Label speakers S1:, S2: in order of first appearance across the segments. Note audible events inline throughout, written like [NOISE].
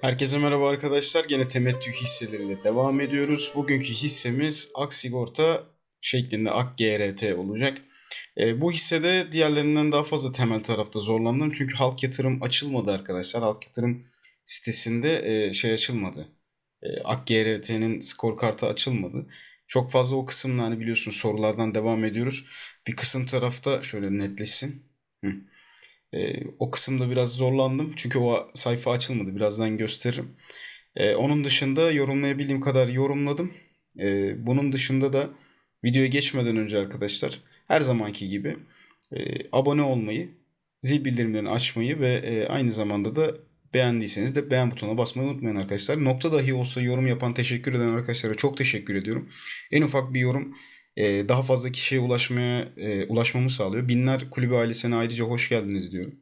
S1: Herkese merhaba arkadaşlar. Gene temettü hisseleriyle devam ediyoruz. Bugünkü hissemiz Ak Sigorta şeklinde Ak GRT olacak. E, bu hissede diğerlerinden daha fazla temel tarafta zorlandım. Çünkü halk yatırım açılmadı arkadaşlar. Halk yatırım sitesinde e, şey açılmadı. E, Ak GRT'nin skor kartı açılmadı. Çok fazla o kısımda hani biliyorsun sorulardan devam ediyoruz. Bir kısım tarafta şöyle netleşsin. Hı. E, o kısımda biraz zorlandım. Çünkü o sayfa açılmadı. Birazdan gösteririm. E, onun dışında yorumlayabildiğim kadar yorumladım. E, bunun dışında da videoya geçmeden önce arkadaşlar her zamanki gibi e, abone olmayı, zil bildirimlerini açmayı ve e, aynı zamanda da beğendiyseniz de beğen butonuna basmayı unutmayın arkadaşlar. Nokta dahi olsa yorum yapan teşekkür eden arkadaşlara çok teşekkür ediyorum. En ufak bir yorum e, daha fazla kişiye ulaşmaya e, ulaşmamı sağlıyor. Binler Kulübü ailesine ayrıca hoş geldiniz diyorum.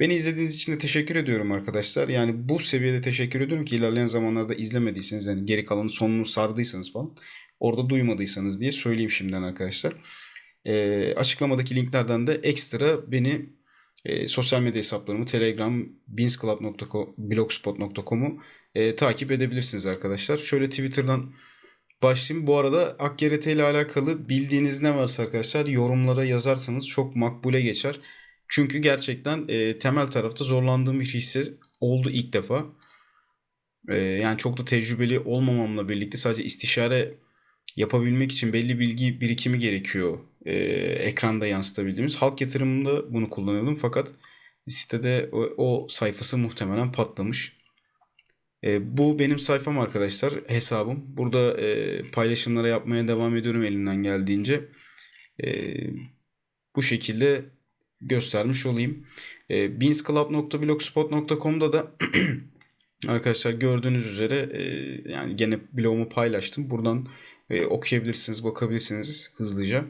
S1: Beni izlediğiniz için de teşekkür ediyorum arkadaşlar. Yani bu seviyede teşekkür ediyorum ki ilerleyen zamanlarda izlemediyseniz yani geri kalanın sonunu sardıysanız falan orada duymadıysanız diye söyleyeyim şimdiden arkadaşlar. E, açıklamadaki linklerden de ekstra beni e, sosyal medya hesaplarımı Telegram, beansclub.blogspot.com'u e, takip edebilirsiniz arkadaşlar. Şöyle Twitter'dan başlayayım. Bu arada AkGRT ile alakalı bildiğiniz ne varsa arkadaşlar yorumlara yazarsanız çok makbule geçer. Çünkü gerçekten e, temel tarafta zorlandığım bir hisse oldu ilk defa. E, yani çok da tecrübeli olmamamla birlikte sadece istişare yapabilmek için belli bilgi birikimi gerekiyor. E, ekranda yansıtabildiğimiz. Halk yatırımında bunu kullanıyordum fakat sitede o, o sayfası muhtemelen patlamış. E, bu benim sayfam arkadaşlar, hesabım. Burada e, paylaşımlara yapmaya devam ediyorum elimden geldiğince. E, bu şekilde göstermiş olayım. E, beansclub.blogspot.com'da da [CLEARS THROAT] arkadaşlar gördüğünüz üzere e, yani gene blogumu paylaştım. Buradan e, okuyabilirsiniz, bakabilirsiniz hızlıca.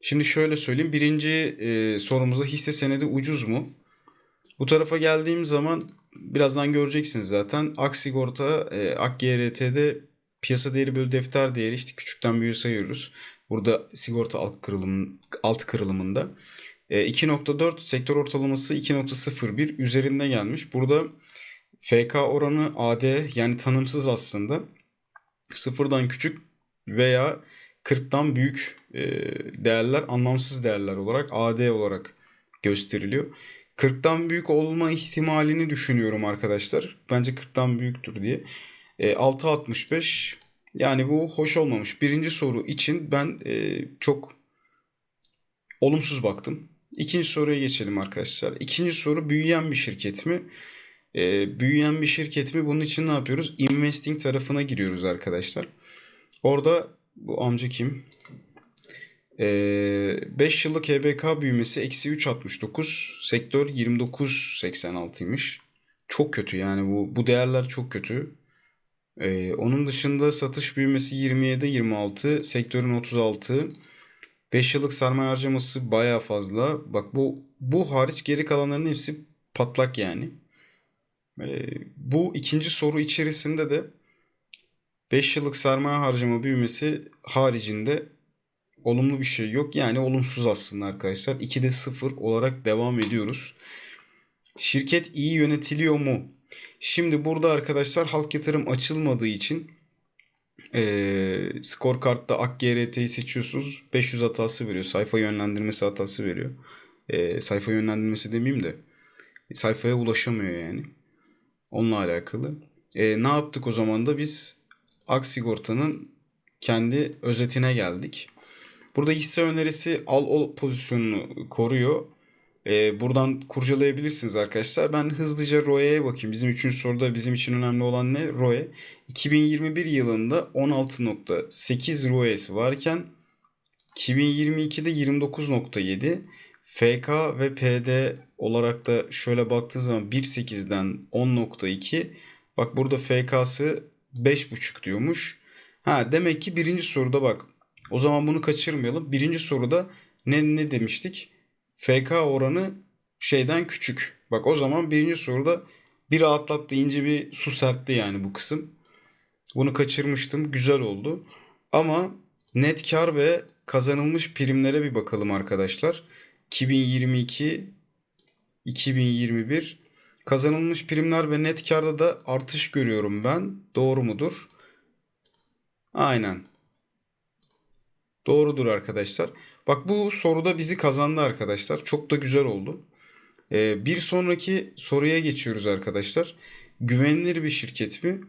S1: Şimdi şöyle söyleyeyim. Birinci e, sorumuzda hisse senedi ucuz mu? Bu tarafa geldiğim zaman birazdan göreceksiniz zaten. Ak sigorta, e, Ak GRT'de piyasa değeri bölü defter değeri işte küçükten büyüğe sayıyoruz. Burada sigorta alt kırılım alt kırılımında. E, 2.4 sektör ortalaması 2.01 üzerinde gelmiş. Burada FK oranı AD yani tanımsız aslında. Sıfırdan küçük veya 40'tan büyük e, değerler anlamsız değerler olarak AD olarak gösteriliyor. 40'tan büyük olma ihtimalini düşünüyorum arkadaşlar. Bence 40'tan büyüktür diye. E, 6.65 yani bu hoş olmamış. Birinci soru için ben e, çok olumsuz baktım. İkinci soruya geçelim arkadaşlar. İkinci soru büyüyen bir şirket mi? E, büyüyen bir şirket mi? Bunun için ne yapıyoruz? Investing tarafına giriyoruz arkadaşlar. Orada bu amca kim? 5 yıllık HBK büyümesi eksi 3.69. Sektör 29.86'ymış. Çok kötü yani bu bu değerler çok kötü. Ee, onun dışında satış büyümesi 27-26, sektörün 36. 5 yıllık sermaye harcaması baya fazla. Bak bu bu hariç geri kalanların hepsi patlak yani. Ee, bu ikinci soru içerisinde de 5 yıllık sermaye harcama büyümesi haricinde olumlu bir şey yok. Yani olumsuz aslında arkadaşlar. 2'de 0 olarak devam ediyoruz. Şirket iyi yönetiliyor mu? Şimdi burada arkadaşlar halk yatırım açılmadığı için e, skor kartta AkGRT'yi seçiyorsunuz. 500 hatası veriyor. Sayfa yönlendirmesi hatası veriyor. E, sayfa yönlendirmesi demeyeyim de sayfaya ulaşamıyor yani. Onunla alakalı. E, ne yaptık o zaman da biz Ak Sigorta'nın kendi özetine geldik. Burada hisse önerisi al ol pozisyonunu koruyor. Ee, buradan kurcalayabilirsiniz arkadaşlar. Ben hızlıca ROE'ye bakayım. Bizim üçüncü soruda bizim için önemli olan ne? ROE. 2021 yılında 16.8 ROE'si varken 2022'de 29.7 FK ve PD olarak da şöyle baktığı zaman 1.8'den 10.2 bak burada FK'sı 5.5 diyormuş. Ha demek ki birinci soruda bak o zaman bunu kaçırmayalım. Birinci soruda ne, ne demiştik? FK oranı şeyden küçük. Bak o zaman birinci soruda bir rahatlat deyince bir su serpti yani bu kısım. Bunu kaçırmıştım. Güzel oldu. Ama net kar ve kazanılmış primlere bir bakalım arkadaşlar. 2022 2021 Kazanılmış primler ve net karda da artış görüyorum ben. Doğru mudur? Aynen. Doğrudur arkadaşlar. Bak bu soruda bizi kazandı arkadaşlar. Çok da güzel oldu. Ee, bir sonraki soruya geçiyoruz arkadaşlar. Güvenilir bir şirket mi?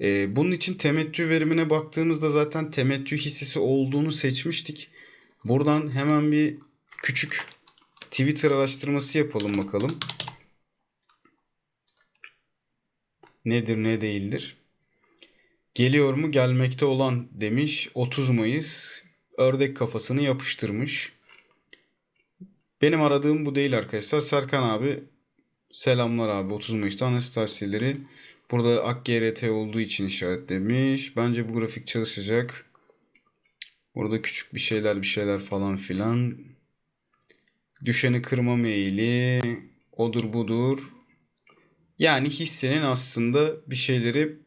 S1: Ee, bunun için temettü verimine baktığımızda zaten temettü hissesi olduğunu seçmiştik. Buradan hemen bir küçük Twitter araştırması yapalım bakalım. Nedir ne değildir? Geliyor mu gelmekte olan demiş 30 Mayıs ördek kafasını yapıştırmış. Benim aradığım bu değil arkadaşlar. Serkan abi selamlar abi 30 Mayıs'ta analiz. Burada AKGRT olduğu için işaretlemiş. Bence bu grafik çalışacak. Burada küçük bir şeyler bir şeyler falan filan. Düşeni kırma meyili. Odur budur. Yani hissenin aslında bir şeyleri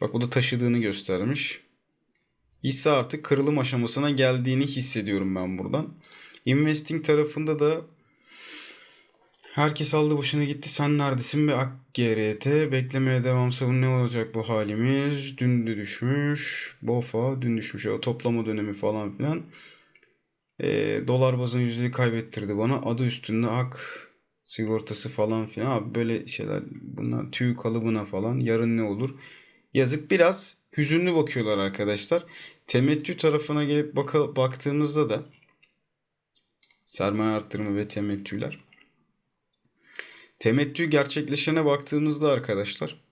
S1: bak bu da taşıdığını göstermiş. Hisse artık kırılım aşamasına geldiğini hissediyorum ben buradan. Investing tarafında da herkes aldı başına gitti. Sen neredesin be AKGRT? Beklemeye devamsa bu ne olacak bu halimiz? Dün de düşmüş. BOFA dün düşmüş. O toplama dönemi falan filan. E, dolar bazın yüzdeyi kaybettirdi bana. Adı üstünde ak sigortası falan filan. Abi böyle şeyler bunlar tüy kalıbına falan. Yarın ne olur? Yazık biraz hüzünlü bakıyorlar arkadaşlar. Temettü tarafına gelip baka, baktığımızda da sermaye arttırma ve temettüler. Temettü gerçekleşene baktığımızda arkadaşlar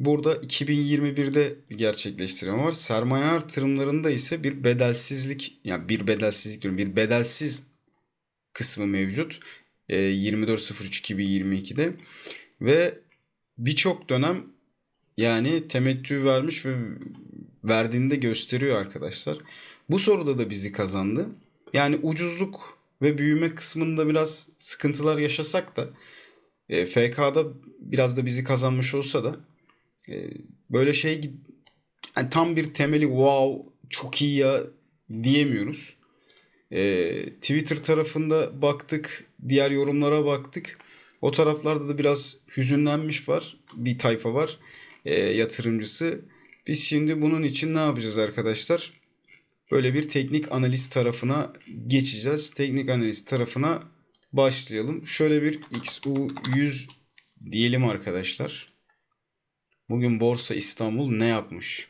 S1: burada 2021'de bir gerçekleştirme var. Sermaye artırımlarında ise bir bedelsizlik yani bir bedelsizlik diyorum bir bedelsiz kısmı mevcut. E, 24.03.2022'de ve birçok dönem yani temettü vermiş ve verdiğinde gösteriyor arkadaşlar. Bu soruda da bizi kazandı. Yani ucuzluk ve büyüme kısmında biraz sıkıntılar yaşasak da e, FK'da biraz da bizi kazanmış olsa da e, böyle şey yani tam bir temeli wow çok iyi ya diyemiyoruz. E, Twitter tarafında baktık, diğer yorumlara baktık. O taraflarda da biraz hüzünlenmiş var. Bir tayfa var e, yatırımcısı. Biz şimdi bunun için ne yapacağız arkadaşlar? Böyle bir teknik analiz tarafına geçeceğiz. Teknik analiz tarafına başlayalım. Şöyle bir XU100 diyelim arkadaşlar. Bugün Borsa İstanbul ne yapmış?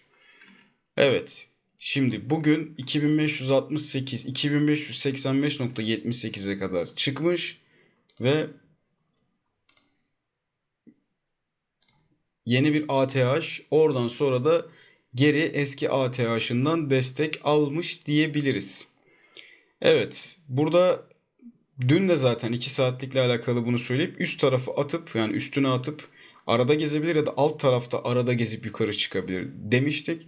S1: Evet. Şimdi bugün 2568 2585.78'e kadar çıkmış ve yeni bir ATH oradan sonra da geri eski ATH'ından destek almış diyebiliriz. Evet burada dün de zaten 2 saatlikle alakalı bunu söyleyip üst tarafı atıp yani üstüne atıp arada gezebilir ya da alt tarafta arada gezip yukarı çıkabilir demiştik.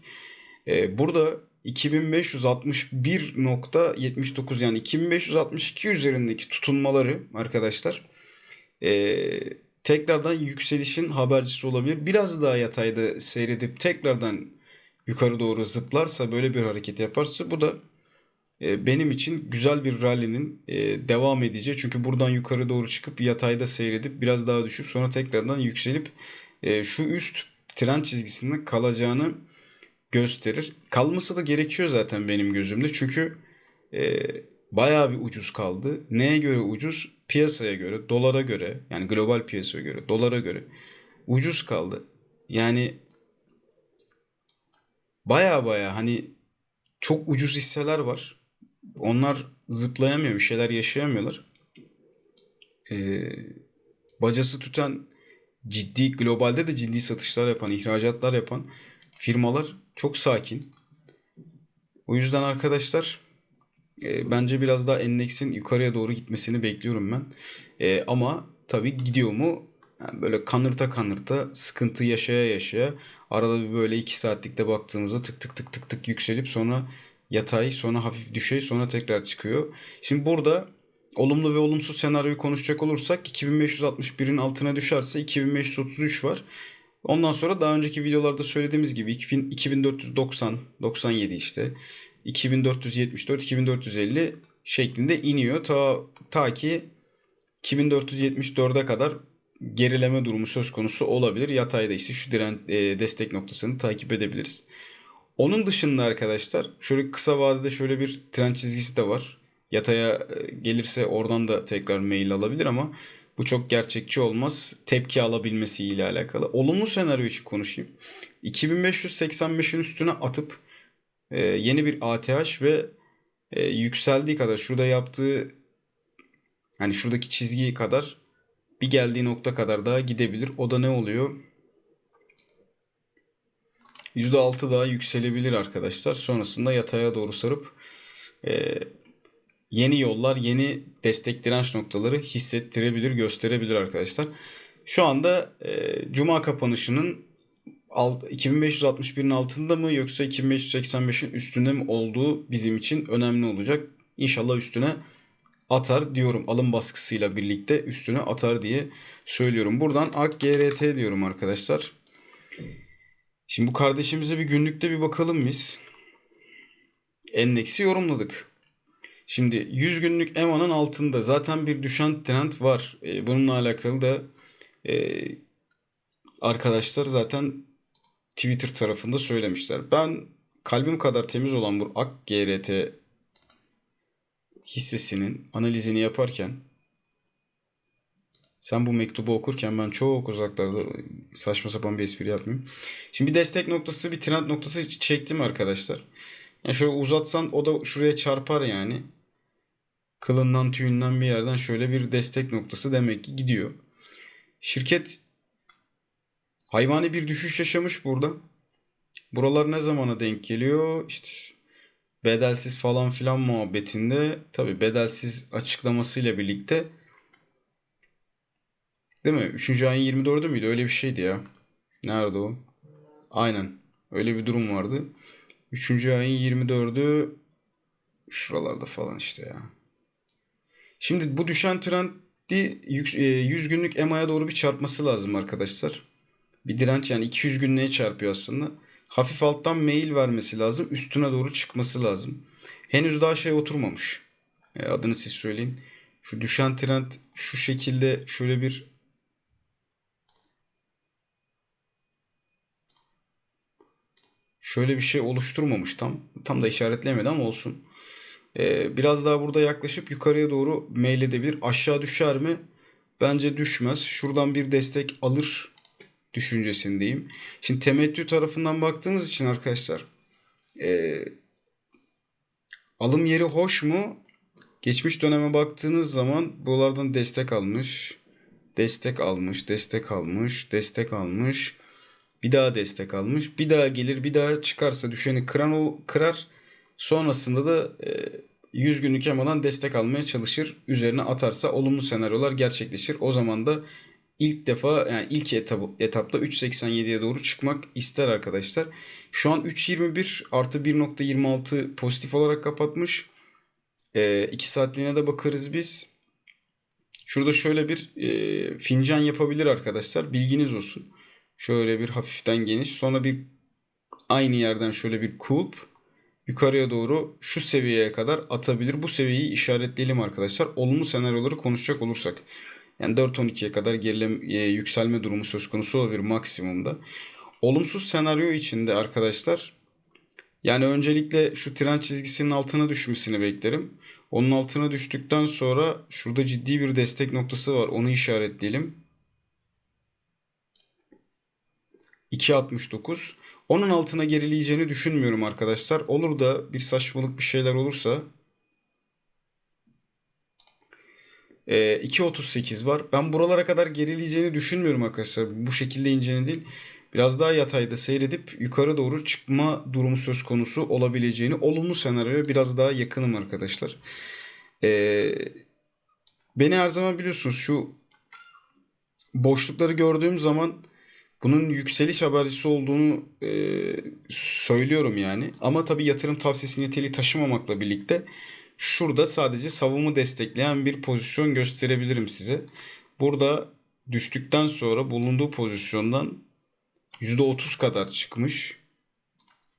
S1: Ee, burada 2561.79 yani 2562 üzerindeki tutunmaları arkadaşlar ee, tekrardan yükselişin habercisi olabilir. Biraz daha yatayda seyredip tekrardan yukarı doğru zıplarsa böyle bir hareket yaparsa bu da e, benim için güzel bir rally'nin e, devam edeceği. Çünkü buradan yukarı doğru çıkıp yatayda seyredip biraz daha düşüp sonra tekrardan yükselip e, şu üst trend çizgisinde kalacağını gösterir. Kalması da gerekiyor zaten benim gözümde. Çünkü bayağı bir ucuz kaldı. Neye göre ucuz? Piyasaya göre, dolara göre yani global piyasaya göre, dolara göre ucuz kaldı. Yani baya baya hani çok ucuz hisseler var. Onlar zıplayamıyor, bir şeyler yaşayamıyorlar. Ee, bacası tutan ciddi, globalde de ciddi satışlar yapan, ihracatlar yapan firmalar çok sakin. O yüzden arkadaşlar e, bence biraz daha endeksin yukarıya doğru gitmesini bekliyorum ben. E, ama tabii gidiyor mu? Yani böyle kanırta kanırta sıkıntı yaşaya yaşaya arada bir böyle 2 saatlikte baktığımızda tık tık tık tık tık yükselip sonra yatay sonra hafif düşey sonra tekrar çıkıyor. Şimdi burada olumlu ve olumsuz senaryoyu konuşacak olursak 2561'in altına düşerse 2533 var. Ondan sonra daha önceki videolarda söylediğimiz gibi 2000, 2490 97 işte 2474 2450 şeklinde iniyor ta ta ki 2474'e kadar gerileme durumu söz konusu olabilir. Yatayda işte şu diren e, destek noktasını takip edebiliriz. Onun dışında arkadaşlar şöyle kısa vadede şöyle bir trend çizgisi de var. Yataya e, gelirse oradan da tekrar mail alabilir ama bu çok gerçekçi olmaz. Tepki alabilmesi ile alakalı. Olumlu senaryo için konuşayım. 2585'in üstüne atıp e, yeni bir ATH ve e, yükseldiği kadar şurada yaptığı hani şuradaki çizgiyi kadar bir geldiği nokta kadar daha gidebilir. O da ne oluyor? %6 daha yükselebilir arkadaşlar. Sonrasında yataya doğru sarıp e, yeni yollar, yeni destek direnç noktaları hissettirebilir, gösterebilir arkadaşlar. Şu anda e, Cuma kapanışının 2561'in altında mı yoksa 2585'in üstünde mi olduğu bizim için önemli olacak. İnşallah üstüne atar diyorum. Alım baskısıyla birlikte üstüne atar diye söylüyorum. Buradan AKGRT diyorum arkadaşlar. Şimdi bu kardeşimize bir günlükte bir bakalım biz. Endeksi yorumladık. Şimdi 100 günlük EMA'nın altında zaten bir düşen trend var. E, bununla alakalı da e, arkadaşlar zaten Twitter tarafında söylemişler. Ben kalbim kadar temiz olan bu AK hissesinin analizini yaparken sen bu mektubu okurken ben çok uzaklarda saçma sapan bir espri yapmayayım. Şimdi bir destek noktası bir trend noktası çektim arkadaşlar. Yani şöyle uzatsan o da şuraya çarpar yani. Kılından tüyünden bir yerden şöyle bir destek noktası demek ki gidiyor. Şirket hayvani bir düşüş yaşamış burada. Buralar ne zamana denk geliyor? İşte bedelsiz falan filan muhabbetinde tabi bedelsiz açıklamasıyla birlikte değil mi? 3. ayın 24'ü müydü? Öyle bir şeydi ya. Nerede o? Aynen. Öyle bir durum vardı. 3. ayın 24'ü şuralarda falan işte ya. Şimdi bu düşen trendi 100 günlük EMA'ya doğru bir çarpması lazım arkadaşlar. Bir direnç yani 200 günlüğe çarpıyor aslında. Hafif alttan mail vermesi lazım. Üstüne doğru çıkması lazım. Henüz daha şey oturmamış. E, adını siz söyleyin. Şu düşen trend şu şekilde şöyle bir şöyle bir şey oluşturmamış tam. Tam da işaretlemedi ama olsun. Ee, biraz daha burada yaklaşıp yukarıya doğru meyledebilir. Aşağı düşer mi? Bence düşmez. Şuradan bir destek alır düşüncesindeyim. Şimdi temettü tarafından baktığımız için arkadaşlar e, alım yeri hoş mu? Geçmiş döneme baktığınız zaman buralardan destek almış. Destek almış, destek almış, destek almış. Bir daha destek almış. Bir daha gelir, bir daha çıkarsa düşeni kıran o kırar. Sonrasında da e, 100 günlük yamadan destek almaya çalışır. Üzerine atarsa olumlu senaryolar gerçekleşir. O zaman da ilk defa yani ilk etap, etapta 3.87'ye doğru çıkmak ister arkadaşlar. Şu an 3.21 artı 1.26 pozitif olarak kapatmış. 2 e, saatliğine de bakarız biz. Şurada şöyle bir e, fincan yapabilir arkadaşlar. Bilginiz olsun. Şöyle bir hafiften geniş. Sonra bir aynı yerden şöyle bir kulp yukarıya doğru şu seviyeye kadar atabilir. Bu seviyeyi işaretleyelim arkadaşlar. Olumlu senaryoları konuşacak olursak. Yani 4.12'ye kadar gerileme, e, yükselme durumu söz konusu olabilir maksimumda. Olumsuz senaryo içinde arkadaşlar yani öncelikle şu trend çizgisinin altına düşmesini beklerim. Onun altına düştükten sonra şurada ciddi bir destek noktası var. Onu işaretleyelim. 2.69. Onun altına gerileyeceğini düşünmüyorum arkadaşlar. Olur da bir saçmalık bir şeyler olursa e, 2.38 var. Ben buralara kadar gerileyeceğini düşünmüyorum arkadaşlar. Bu şekilde ineceğini değil. Biraz daha yatayda seyredip yukarı doğru çıkma durumu söz konusu olabileceğini olumlu senaryoya biraz daha yakınım arkadaşlar. Ee, beni her zaman biliyorsunuz şu boşlukları gördüğüm zaman bunun yükseliş habercisi olduğunu e, söylüyorum yani. Ama tabii yatırım tavsiyesi niteliği taşımamakla birlikte şurada sadece savımı destekleyen bir pozisyon gösterebilirim size. Burada düştükten sonra bulunduğu pozisyondan %30 kadar çıkmış.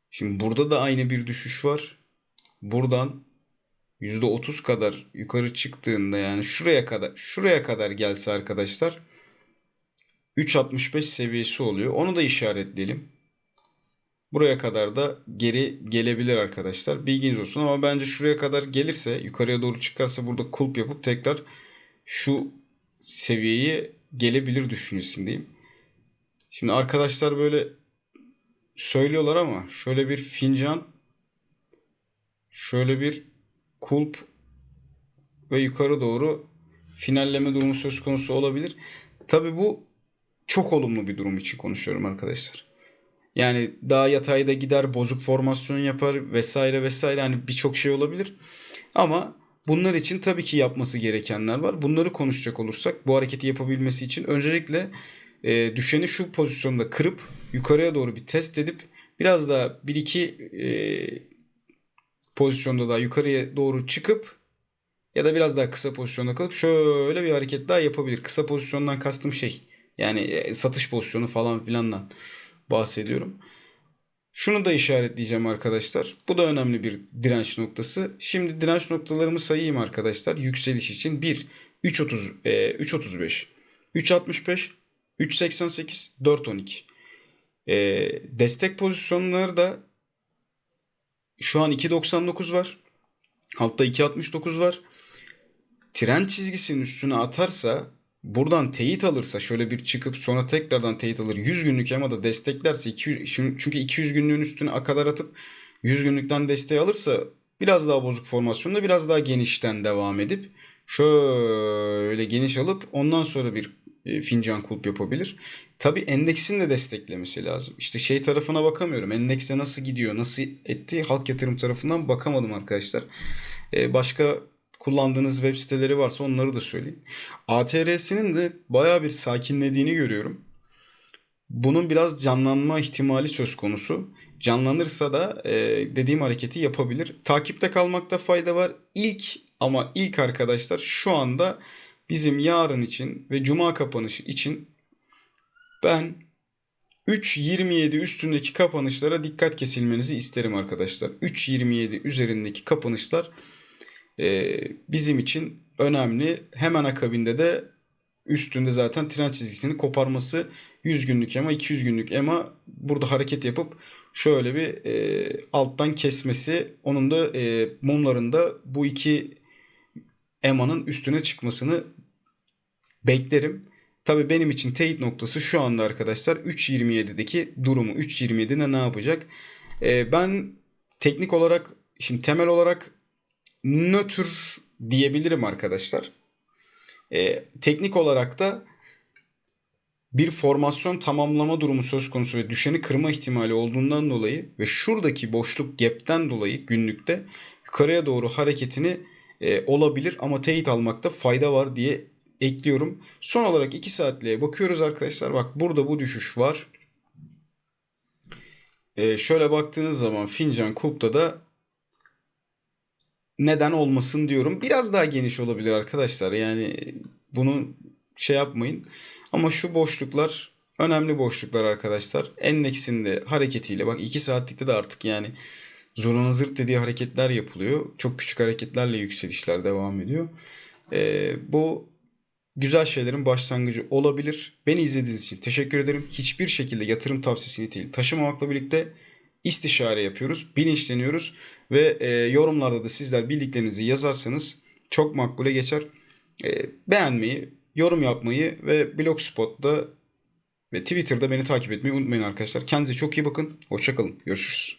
S1: Şimdi burada da aynı bir düşüş var. Buradan %30 kadar yukarı çıktığında yani şuraya kadar şuraya kadar gelse arkadaşlar 3.65 seviyesi oluyor. Onu da işaretleyelim. Buraya kadar da geri gelebilir arkadaşlar. Bilginiz olsun ama bence şuraya kadar gelirse yukarıya doğru çıkarsa burada kulp yapıp tekrar şu seviyeye gelebilir düşüncesindeyim. Şimdi arkadaşlar böyle söylüyorlar ama şöyle bir fincan şöyle bir kulp ve yukarı doğru finalleme durumu söz konusu olabilir. Tabi bu çok olumlu bir durum için konuşuyorum arkadaşlar. Yani daha yatayda gider, bozuk formasyon yapar vesaire vesaire hani birçok şey olabilir. Ama bunlar için tabii ki yapması gerekenler var. Bunları konuşacak olursak bu hareketi yapabilmesi için öncelikle e, düşeni şu pozisyonda kırıp yukarıya doğru bir test edip biraz daha bir iki e, pozisyonda daha yukarıya doğru çıkıp ya da biraz daha kısa pozisyonda kalıp şöyle bir hareket daha yapabilir. Kısa pozisyondan kastım şey yani e, satış pozisyonu falan filandan bahsediyorum. Şunu da işaretleyeceğim arkadaşlar. Bu da önemli bir direnç noktası. Şimdi direnç noktalarımı sayayım arkadaşlar. Yükseliş için 1, 3.30, e, 3.35, 3.65, 3.88, 4.12. E, destek pozisyonları da şu an 2.99 var. Altta 2.69 var. Trend çizgisinin üstüne atarsa buradan teyit alırsa şöyle bir çıkıp sonra tekrardan teyit alır 100 günlük ama da desteklerse 200, çünkü 200 günlüğün üstüne a kadar atıp 100 günlükten desteği alırsa biraz daha bozuk formasyonda biraz daha genişten devam edip şöyle geniş alıp ondan sonra bir e, fincan kulp yapabilir. Tabi endeksin de desteklemesi lazım. İşte şey tarafına bakamıyorum. Endekse nasıl gidiyor, nasıl etti halk yatırım tarafından bakamadım arkadaşlar. Ee, başka kullandığınız web siteleri varsa onları da söyleyin. ATR'sinin de baya bir sakinlediğini görüyorum. Bunun biraz canlanma ihtimali söz konusu. Canlanırsa da e, dediğim hareketi yapabilir. Takipte kalmakta fayda var. İlk ama ilk arkadaşlar şu anda bizim yarın için ve cuma kapanışı için ben 3.27 üstündeki kapanışlara dikkat kesilmenizi isterim arkadaşlar. 3.27 üzerindeki kapanışlar e, bizim için önemli. Hemen akabinde de üstünde zaten trend çizgisini koparması 100 günlük EMA 200 günlük EMA burada hareket yapıp şöyle bir e, alttan kesmesi onun da e, mumlarında bu iki EMA'nın üstüne çıkmasını beklerim. Tabi benim için teyit noktası şu anda arkadaşlar 3.27'deki durumu. 3.27'de ne yapacak? E, ben teknik olarak şimdi temel olarak nötr diyebilirim arkadaşlar. E, teknik olarak da bir formasyon tamamlama durumu söz konusu ve düşeni kırma ihtimali olduğundan dolayı ve şuradaki boşluk gap'ten dolayı günlükte yukarıya doğru hareketini e, olabilir ama teyit almakta fayda var diye ekliyorum. Son olarak 2 saatliğe bakıyoruz arkadaşlar. Bak burada bu düşüş var. E, şöyle baktığınız zaman fincan kulpta da neden olmasın diyorum. Biraz daha geniş olabilir arkadaşlar. Yani bunu şey yapmayın. Ama şu boşluklar önemli boşluklar arkadaşlar. Endeksinde hareketiyle bak 2 saatlikte de artık yani zoruna zırt dediği hareketler yapılıyor. Çok küçük hareketlerle yükselişler devam ediyor. Ee, bu güzel şeylerin başlangıcı olabilir. Beni izlediğiniz için teşekkür ederim. Hiçbir şekilde yatırım tavsiyesi niteliği taşımamakla birlikte istişare yapıyoruz, bilinçleniyoruz ve e, yorumlarda da sizler bildiklerinizi yazarsanız çok makbule geçer. E, beğenmeyi, yorum yapmayı ve Blogspot'ta ve Twitter'da beni takip etmeyi unutmayın arkadaşlar. Kendinize çok iyi bakın. Hoşçakalın. Görüşürüz.